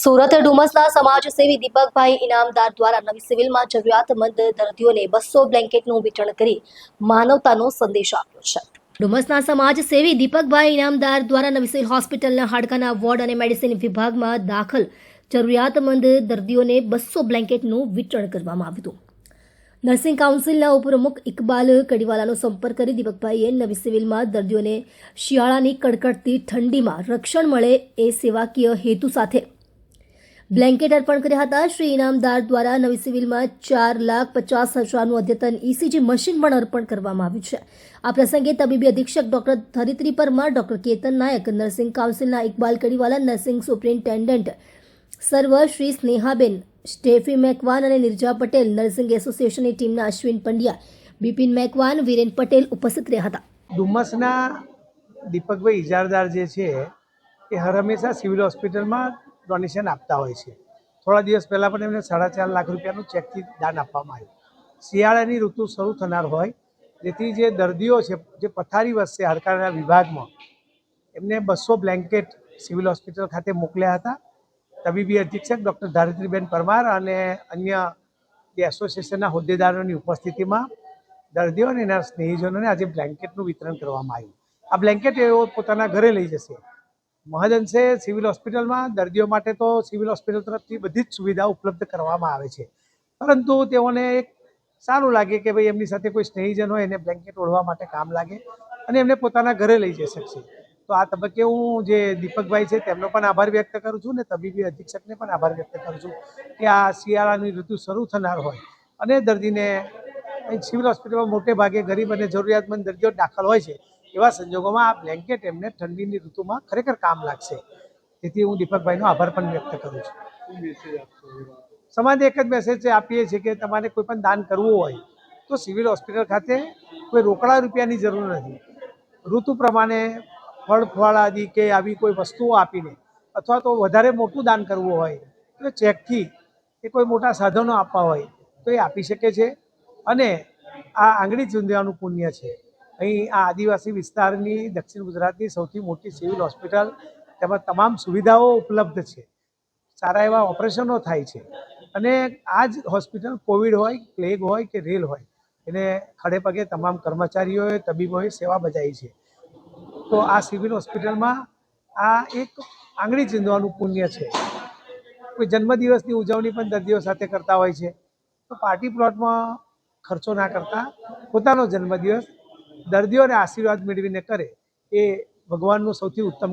સુરત ડુમસના સમાજ સેવી દીપકભાઈ ઇનામદાર દ્વારા નવી સિવિલમાં જરૂરિયાતમંદ દર્દીઓને બસો બ્લેન્કેટનું વિતરણ કરી માનવતાનો સંદેશ આપ્યો છે. ડુમસના સમાજ સેવી દીપકભાઈ ઇનામદાર દ્વારા નવી સિવિલ હોસ્પિટલના હાડકાના વોર્ડ અને મેડિસિન વિભાગમાં દાખલ જરૂરિયાતમંદ દર્દીઓને બસો બ્લેન્કેટનું વિતરણ કરવામાં આવ્યું હતું. નર્સિંગ કાઉન્સિલના ઉપપ્રમુખ ઇકબાલ કડીવાલાનો સંપર્ક કરી દીપકભાઈએ નવી સિવિલમાં દર્દીઓને શિયાળાની કડકડતી ઠંડીમાં રક્ષણ મળે એ સેવાકીય હેતુ સાથે બ્લેન્કેટ અર્પણ કર્યા હતા. શ્રી ઇનામદાર દ્વારા નવી સિવિલમાં ચાર લાખ પચાસ હજારનું અદ્યતન ઇસીજી મશીન પણ અર્પણ કરવામાં આવ્યું છે. આ પ્રસંગે તબીબી અધિક્ષક doctor Dharitri Parmar doctor Ketan Nayak nursing કાઉન્સિલના Iqbal Kadiwala nursing superintendent સર્વ શ્રી સ્નેહાબેન સ્ટેફી મેકવાન અને નિર્જા પટેલ નર્સિંગ એસોસિએશનની ટીમના અશ્વિન પંડ્યા બિપિન મેકવાન વિરેન પટેલ ઉપસ્થિત રહ્યા હતા. ડુમસના દીપકભાઈ ઇજારદાર જે છે એ હર હંમેશા સિવિલ હોસ્પિટલમાં ડોનેશન આપતા હોય છે. થોડા દિવસ પહેલાં પણ એમને સાડા ચાર લાખ રૂપિયાનું ચેકથી દાન આપવામાં આવ્યું. શિયાળાની ઋતુ શરૂ થનાર હોય, જેથી જે દર્દીઓ છે, જે પથારી વસશે હાડકાના વિભાગમાં, એમને બસો બ્લેન્કેટ સિવિલ હોસ્પિટલ ખાતે મોકલ્યા હતા. તબીબી અધિક્ષક ડૉક્ટર ધારિત્રીબેન પરમાર અને અન્ય જે એસોસિએશનના હોદ્દેદારોની ઉપસ્થિતિમાં દર્દીઓ અને એના સ્નેહીજનોને આજે બ્લેન્કેટનું વિતરણ કરવામાં આવ્યું. આ બ્લેન્કેટ એઓ પોતાના ઘરે લઈ જશે. મહદઅંશે સિવિલ હોસ્પિટલમાં. દર્દીઓ માટે તો સિવિલ હોસ્પિટલ તરફથી બધી જ સુવિધા ઉપલબ્ધ કરવામાં આવે છે. પરંતુ તેઓને એક સારું લાગે કે ભાઈ એમની સાથે કોઈ સ્નેહીજન હોય, એને બ્લેન્કેટ ઓઢવા માટે કામ લાગે અને એમને પોતાના ઘરે લઈ જઈ શકશે. તો આ તબક્કે હું જે દીપકભાઈ છે, તેમનો પણ આભાર વ્યક્ત કરું છું ને તબીબી અધિક્ષકને પણ આભાર વ્યક્ત કરું છું કે આ શિયાળાની ઋતુ શરૂ થનાર હોય અને દર્દીને સિવિલ હોસ્પિટલમાં મોટે ભાગે ગરીબ અને જરૂરિયાતમંદ દર્દીઓ દાખલ હોય છે. એવા સંજોગોમાં આ બ્લેન્કેટ એમને ઠંડીની ઋતુમાં ખરેખર કામ લાગશે. તેથી હું દીપકભાઈનો આભાર પણ વ્યક્ત કરું છું. સમાજે એક જ મેસેજ આપીએ છીએ કે તમારે કોઈ પણ દાન કરવું હોય તો સિવિલ હોસ્પિટલ ખાતે કોઈ રોકડા રૂપિયાની જરૂર નથી. ઋતુ પ્રમાણે ફળ ફળ આદિ કે આવી કોઈ વસ્તુઓ આપીને અથવા તો વધારે મોટું દાન કરવું હોય તો ચેકથી કે કોઈ મોટા સાધનો આપવા હોય તો એ આપી શકે છે. અને આ આંગળી ચૂંધવાનું પુણ્ય છે. અહીં આ આદિવાસી વિસ્તારની દક્ષિણ ગુજરાતની સૌથી મોટી સિવિલ હોસ્પિટલ તેમાં તમામ સુવિધાઓ ઉપલબ્ધ છે. સારા એવા ઓપરેશનો થાય છે. અને આ જ હોસ્પિટલ કોવિડ હોય, પ્લેગ હોય કે રેલ હોય, એને ખડે પગે તમામ કર્મચારીઓએ, તબીબોએ સેવા બજાવી છે. તો આ સિવિલ હોસ્પિટલમાં આ એક આંગળી ચીંધવાનું પુણ્ય છે. કોઈ જન્મદિવસની ઉજવણી પણ દર્દીઓ સાથે કરતા હોય છે. તો પાર્ટી પ્લોટમાં ખર્ચો ના કરતા પોતાનો જન્મદિવસ દર્દીઓને આશીર્વાદ મેળવીને કરે એ ભગવાનનું સૌથી ઉત્તમ